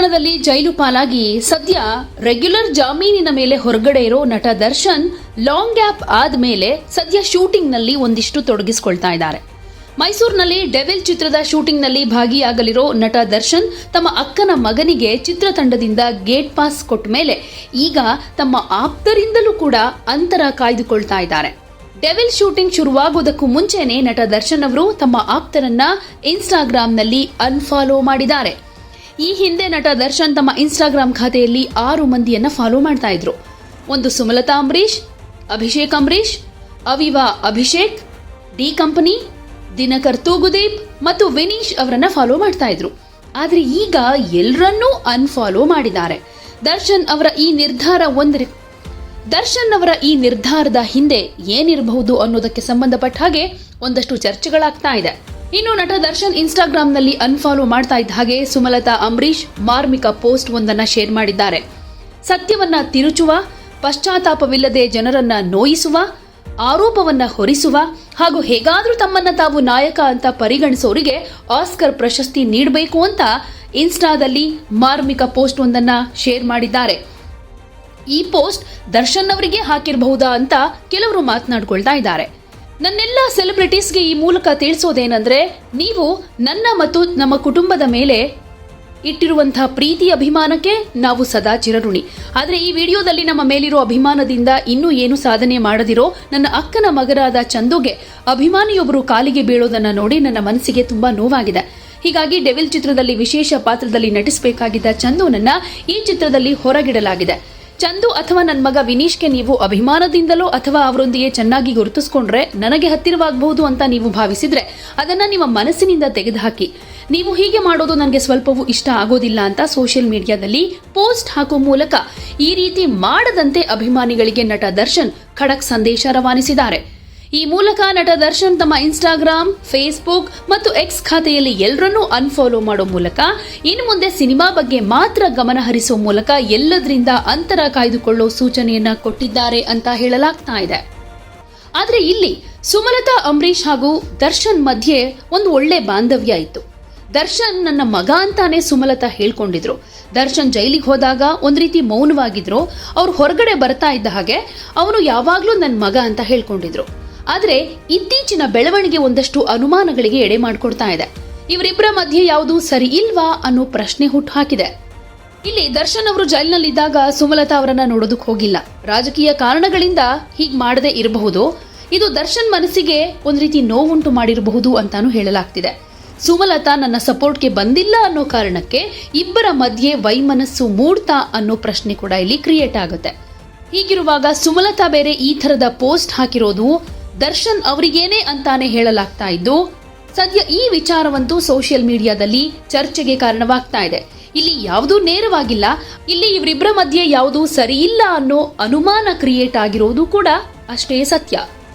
ಪ್ರಕರಣದಲ್ಲಿ ಜೈಲು ಪಾಲಾಗಿ ಸದ್ಯ ರೆಗ್ಯುಲರ್ ಜಾಮೀನಿನ ಮೇಲೆ ಹೊರಗಡೆ ಇರೋ ನಟ ದರ್ಶನ್ ಲಾಂಗ್ ಗ್ಯಾಪ್ ಆದ್ಮೇಲೆ ಸದ್ಯ ಶೂಟಿಂಗ್ನಲ್ಲಿ ಒಂದಿಷ್ಟು ತೊಡಗಿಸಿಕೊಳ್ತಾ ಇದ್ದಾರೆ. ಮೈಸೂರಿನಲ್ಲಿ ಡೆವಿಲ್ ಚಿತ್ರದ ಶೂಟಿಂಗ್ನಲ್ಲಿ ಭಾಗಿಯಾಗಲಿರೋ ನಟ ದರ್ಶನ್ ತಮ್ಮ ಅಕ್ಕನ ಮಗನಿಗೆ ಚಿತ್ರತಂಡದಿಂದ ಗೇಟ್ ಪಾಸ್ ಕೊಟ್ಟ ಮೇಲೆ ಈಗ ತಮ್ಮ ಆಪ್ತರಿಂದಲೂ ಕೂಡ ಅಂತರ ಕಾಯ್ದುಕೊಳ್ತಾ ಇದ್ದಾರೆ. ಡೆವಿಲ್ ಶೂಟಿಂಗ್ ಶುರುವಾಗುವುದಕ್ಕೂ ಮುಂಚೆನೆ ನಟ ದರ್ಶನ್ ಅವರು ತಮ್ಮ ಆಪ್ತರನ್ನ ಇನ್ಸ್ಟಾಗ್ರಾಮ್ನಲ್ಲಿ ಅನ್ಫಾಲೋ ಮಾಡಿದ್ದಾರೆ. ಈ ಹಿಂದೆ ನಟ ದರ್ಶನ್ ತಮ್ಮ ಇನ್ಸ್ಟಾಗ್ರಾಮ್ ಖಾತೆಯಲ್ಲಿ ಆರು ಮಂದಿಯನ್ನ ಫಾಲೋ ಮಾಡ್ತಾ ಇದ್ರು. ಒಂದು ಸುಮಲತಾ ಅಂಬರೀಶ್ ಅಭಿಷೇಕ್ ಅಂಬರೀಶ್ ಅವಿವಾ ಅಭಿಷೇಕ್, ಡಿ ಕಂಪನಿ, ದಿನಕರ್ ತೂಗುದೀಪ್ ಮತ್ತು ವಿನೀಶ್ ಅವರನ್ನ ಫಾಲೋ ಮಾಡ್ತಾ ಇದ್ರು. ಆದ್ರೆ ಈಗ ಎಲ್ಲರನ್ನೂ ಅನ್ಫಾಲೋ ಮಾಡಿದ್ದಾರೆ. ದರ್ಶನ್ ಅವರ ಈ ನಿರ್ಧಾರ ಒಂದ್ರ, ದರ್ಶನ್ ಅವರ ಈ ನಿರ್ಧಾರದ ಹಿಂದೆ ಏನಿರಬಹುದು ಅನ್ನೋದಕ್ಕೆ ಸಂಬಂಧಪಟ್ಟ ಹಾಗೆ ಒಂದಷ್ಟು ಚರ್ಚೆಗಳಾಗ್ತಾ ಇದೆ. ಇನ್ನು ನಟ ದರ್ಶನ್ ಇನ್ಸ್ಟಾಗ್ರಾಂನಲ್ಲಿ ಅನ್ಫಾಲೋ ಮಾಡ್ತಾ ಇದ್ದ ಹಾಗೆ ಸುಮಲತಾ ಅಂಬರೀಶ್ ಮಾರ್ಮಿಕ ಪೋಸ್ಟ್ ಒಂದನ್ನು ಶೇರ್ ಮಾಡಿದ್ದಾರೆ. ಸತ್ಯವನ್ನ ತಿರುಚುವ, ಪಶ್ಚಾತ್ತಾಪವಿಲ್ಲದೆ ಜನರನ್ನ ನೋಯಿಸುವ, ಆರೋಪವನ್ನ ಹೊರಿಸುವ ಹಾಗೂ ಹೇಗಾದರೂ ತಮ್ಮನ್ನ ತಾವು ನಾಯಕ ಅಂತ ಪರಿಗಣಿಸೋರಿಗೆ ಆಸ್ಕರ್ ಪ್ರಶಸ್ತಿ ನೀಡಬೇಕು ಅಂತ ಇನ್ಸ್ಟಾದಲ್ಲಿ ಮಾರ್ಮಿಕ ಪೋಸ್ಟ್ ಒಂದನ್ನ ಶೇರ್ ಮಾಡಿದ್ದಾರೆ. ಈ ಪೋಸ್ಟ್ ದರ್ಶನ್ ಅವರಿಗೆ ಹಾಕಿರಬಹುದಾ ಅಂತ ಕೆಲವರು ಮಾತನಾಡಿಕೊಳ್ತಾ ಇದ್ದಾರೆ. ನನ್ನೆಲ್ಲ ಸೆಲೆಬ್ರಿಟೀಸ್ಗೆ ಈ ಮೂಲಕ ತಿಳಿಸೋದೇನೆಂದರೆ, ನೀವು ನನ್ನ ಮತ್ತು ನಮ್ಮ ಕುಟುಂಬದ ಮೇಲೆ ಇಟ್ಟಿರುವಂತಹ ಪ್ರೀತಿ ಅಭಿಮಾನಕ್ಕೆ ನಾವು ಸದಾ ಚಿರಋಣಿ. ಆದರೆ ಈ ವಿಡಿಯೋದಲ್ಲಿ ನಮ್ಮ ಮೇಲಿರೋ ಅಭಿಮಾನದಿಂದ ಇನ್ನೂ ಏನು ಸಾಧನೆ ಮಾಡದಿರೋ ನನ್ನ ಅಕ್ಕನ ಮಗರಾದ ಚಂದುಗೆ ಅಭಿಮಾನಿಯೊಬ್ಬರು ಕಾಲಿಗೆ ಬೀಳೋದನ್ನು ನೋಡಿ ನನ್ನ ಮನಸ್ಸಿಗೆ ತುಂಬಾ ನೋವಾಗಿದೆ. ಹೀಗಾಗಿ ಡೆವಿಲ್ ಚಿತ್ರದಲ್ಲಿ ವಿಶೇಷ ಪಾತ್ರದಲ್ಲಿ ನಟಿಸಬೇಕಾಗಿದ್ದ ಚಂದುನನ್ನ ಈ ಚಿತ್ರದಲ್ಲಿ ಹೊರಗಿಡಲಾಗಿದೆ. ಚಂದು ಅಥವಾ ನನ್ನ ಮಗ ವಿನೀಶ್ಗೆ ನೀವು ಅಭಿಮಾನದಿಂದಲೋ ಅಥವಾ ಅವರೊಂದಿಗೆ ಚೆನ್ನಾಗಿ ಗುರುತಿಸ್ಕೊಂಡ್ರೆ ನನಗೆ ಹತ್ತಿರವಾಗಬಹುದು ಅಂತ ನೀವು ಭಾವಿಸಿದ್ರೆ ಅದನ್ನ ನಿಮ್ಮ ಮನಸ್ಸಿನಿಂದ ತೆಗೆದುಹಾಕಿ. ನೀವು ಹೀಗೆ ಮಾಡೋದು ನನಗೆ ಸ್ವಲ್ಪವೂ ಇಷ್ಟ ಆಗೋದಿಲ್ಲ ಅಂತ ಸೋಷಿಯಲ್ ಮೀಡಿಯಾದಲ್ಲಿ ಪೋಸ್ಟ್ ಹಾಕುವ ಮೂಲಕ ಈ ರೀತಿ ಮಾಡದಂತೆ ಅಭಿಮಾನಿಗಳಿಗೆ ನಟ ದರ್ಶನ್ ಖಡಕ್ ಸಂದೇಶ ರವಾನಿಸಿದ್ದಾರೆ. ಈ ಮೂಲಕ ನಟ ದರ್ಶನ್ ತಮ್ಮ ಇನ್ಸ್ಟಾಗ್ರಾಮ್, ಫೇಸ್ಬುಕ್ ಮತ್ತು ಎಕ್ಸ್ ಖಾತೆಯಲ್ಲಿ ಎಲ್ಲರನ್ನೂ ಅನ್ಫಾಲೋ ಮಾಡೋ ಮೂಲಕ, ಇನ್ನು ಮುಂದೆ ಸಿನಿಮಾ ಬಗ್ಗೆ ಮಾತ್ರ ಗಮನ ಹರಿಸುವ ಮೂಲಕ ಎಲ್ಲದರಿಂದ ಅಂತರ ಕಾಯ್ದುಕೊಳ್ಳೋ ಸೂಚನೆಯನ್ನ ಕೊಟ್ಟಿದ್ದಾರೆ ಅಂತ ಹೇಳಲಾಗ್ತಾ ಇದೆ. ಆದರೆ ಇಲ್ಲಿ ಸುಮಲತಾ ಅಂಬರೀಶ್ ಹಾಗೂ ದರ್ಶನ್ ಮಧ್ಯೆ ಒಂದು ಒಳ್ಳೆ ಬಾಂಧವ್ಯ ಇತ್ತು. ದರ್ಶನ್ ನನ್ನ ಮಗ ಅಂತಾನೆ ಸುಮಲತಾ ಹೇಳ್ಕೊಂಡಿದ್ರು. ದರ್ಶನ್ ಜೈಲಿಗೆ ಹೋದಾಗ ಒಂದ್ ರೀತಿ ಮೌನವಾಗಿದ್ರು. ಅವ್ರು ಹೊರಗಡೆ ಬರ್ತಾ ಇದ್ದ ಹಾಗೆ ಅವನು ಯಾವಾಗ್ಲೂ ನನ್ನ ಮಗ ಅಂತ ಹೇಳ್ಕೊಂಡಿದ್ರು. ಆದ್ರೆ ಇತ್ತೀಚಿನ ಬೆಳವಣಿಗೆ ಒಂದಷ್ಟು ಅನುಮಾನಗಳಿಗೆ ಎಡೆ ಮಾಡಿಕೊಡ್ತಾ ಇದೆ. ಇವರಿಬ್ಬರ ಮಧ್ಯೆ ಯಾವುದು ಸರಿ ಇಲ್ವಾ ಅನ್ನೋ ಪ್ರಶ್ನೆ ಹುಟ್ಟು ಹಾಕಿದೆ. ಇಲ್ಲಿ ದರ್ಶನ್ ಅವರು ಜೈಲಿನಲ್ಲಿದ್ದಾಗ ಸುಮಲತಾ ಅವರನ್ನ ನೋಡೋದಕ್ಕೆ ಹೋಗಿಲ್ಲ. ರಾಜಕೀಯ ಕಾರಣಗಳಿಂದ ಹೀಗೆ ಮಾಡದೇ ಇರಬಹುದು. ಇದು ದರ್ಶನ್ ಮನಸ್ಸಿಗೆ ಒಂದು ರೀತಿ ನೋವುಂಟು ಮಾಡಿರಬಹುದು ಅಂತಾನು ಹೇಳಲಾಗ್ತಿದೆ. ಸುಮಲತಾ ನನ್ನ ಸಪೋರ್ಟ್ಗೆ ಬಂದಿಲ್ಲ ಅನ್ನೋ ಕಾರಣಕ್ಕೆ ಇಬ್ಬರ ಮಧ್ಯೆ ವೈಮನಸ್ಸು ಮೂಡ್ತಾ ಅನ್ನೋ ಪ್ರಶ್ನೆ ಕೂಡ ಇಲ್ಲಿ ಕ್ರಿಯೇಟ್ ಆಗುತ್ತೆ. ಹೀಗಿರುವಾಗ ಸುಮಲತಾ ಬೇರೆ ಈ ಥರದ ಪೋಸ್ಟ್ ಹಾಕಿರೋದು ದರ್ಶನ್ ಅವರಿಗೇನೆ ಅಂತಾನೆ ಹೇಳಲಾಗ್ತಾ ಇದ್ದು, ಸದ್ಯ ಈ ವಿಚಾರವಂತೂ ಸೋಷಿಯಲ್ ಮೀಡಿಯಾದಲ್ಲಿ ಚರ್ಚೆಗೆ ಕಾರಣವಾಗ್ತಾ ಇದೆ. ಇಲ್ಲಿ ಯಾವುದೂ ನೇರವಾಗಿಲ್ಲ, ಇಲ್ಲಿ ಇವರಿಬ್ಬರ ಮಧ್ಯೆ ಯಾವುದೂ ಸರಿಯಿಲ್ಲ ಅನ್ನೋ ಅನುಮಾನ ಕ್ರಿಯೇಟ್ ಆಗಿರೋದು ಕೂಡ ಅಷ್ಟೇ ಸತ್ಯ.